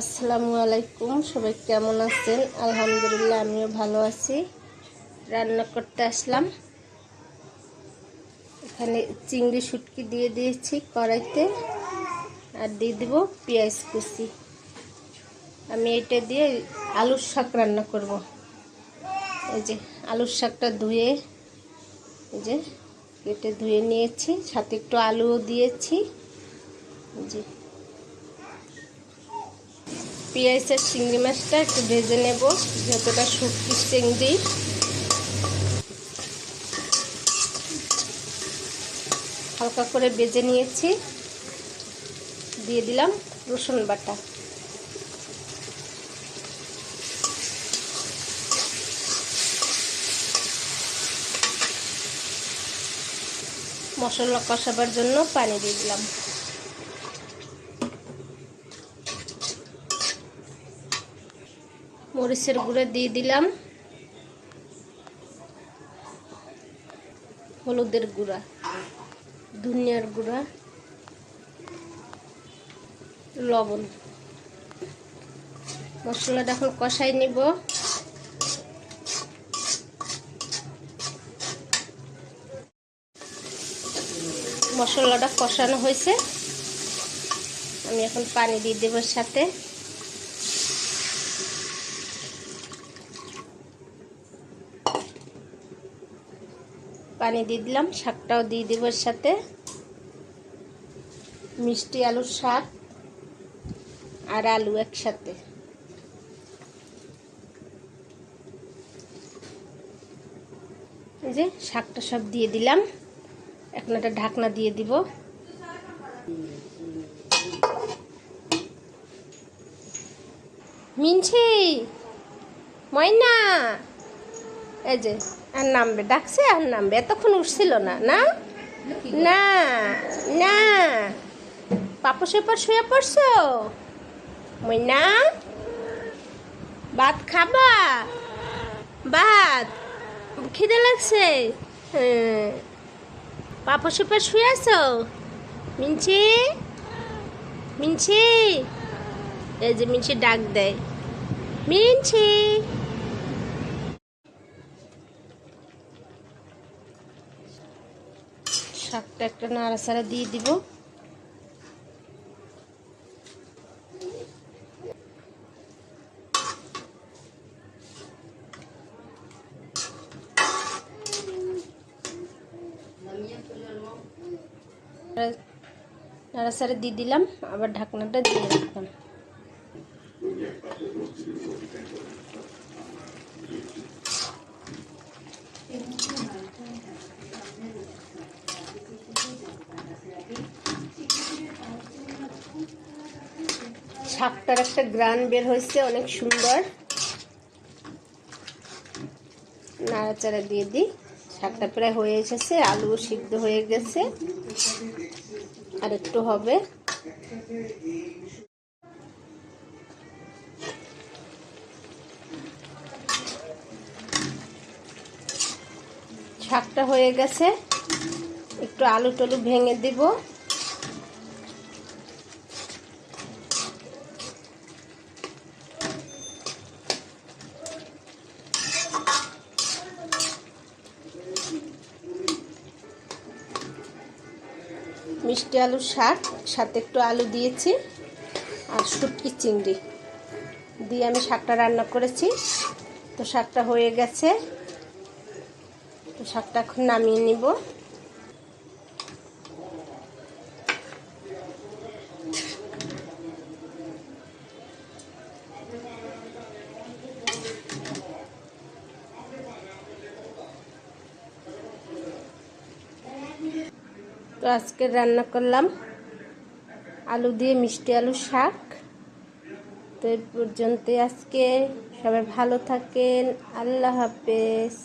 আসসালামু আলাইকুম, সবাই কেমন আছেন? আলহামদুলিল্লাহ, আমিও ভালো আছি। রান্না করতে আসলাম। এখানে চিংড়ি শুটকি দিয়ে দিয়েছি কড়াইতে আর দিয়ে দেবো পেঁয়াজ কুচি। আমি এটা দিয়ে আলুর শাক রান্না করব। এই যে আলুর শাকটা ধুয়ে, এই যে কেটে ধুয়ে নিয়েছি, সাথে একটু আলুও দিয়েছি। জি পেঁয়াজের চিংড়ি মাছটা একটু ভেজে নেব, যতটা শুটকি চিংড়ি। হালকা করে ভেজে নিয়েছি। দিয়ে দিলাম রসুন বাটা। মশলা কষাবার জন্য পানি দিয়ে দিলাম। মরিচের গুঁড়ো দিয়ে দিলাম। হলুদের গুঁড়া, ধনিয়ার গুঁড়া, লবণ। মশলাটা এখন কষাই নিব। মশলাটা কষানো হয়েছে। আমি এখন পানি দিয়ে দেবো সাথে। পানি দিয়ে দিলাম, শাকটাও দিয়ে দেবো এর সাথে। মিষ্টি আলুর শাক আর আলু একসাথে। এই যে শাকটা সব দিয়ে দিলাম। এখন একটা ঢাকনা দিয়ে দিব। মিনছি, ময়না। এই যে আর নামবে, ডাকছে আর নামবে। এতক্ষণ উঠছিল না না? না না। পাপস এপার শুয়ে পড়ছো? ময়না ভাত খাবা? ভাত? খিদে লাগছে? হ্যাঁ। পাপস এপার শুয়ে আছো? মিনছি? মিনছি? এই যে মিনছি ডাক দেয়। মিনছি? শাকটা একটা নাড়াচাড়া দিয়ে দিব। নাড়াচাড়া দিয়ে দিলাম আবার ঢাকনাটা দিয়ে রাখলাম। শাকটার একটা গ্রান বের হয়েছে, অনেক সুন্দর। নাড়াচাড়া দিয়ে দিই। শাকটা প্রায় হয়ে এসেছে, আলু সিদ্ধ হয়ে গেছে। আর একটু হবে। শাকটা হয়ে গেছে। একটু আলু টলু ভেঙে দিব। মিষ্টি আলুর শাক, সাথে একটু আলু দিয়েছি আর শুটকি চিংড়ি। দিয়ে আমি শাকটা রান্না করেছি। তো শাকটা হয়ে গেছে। তো শাকটা এখন নামিয়ে নিব। তো আজকে রান্না করলাম আলু দিয়ে মিষ্টি আলু শাক। তো এই পর্যন্ত আজকে। সবাই ভালো থাকেন। আল্লাহ হাফেজ।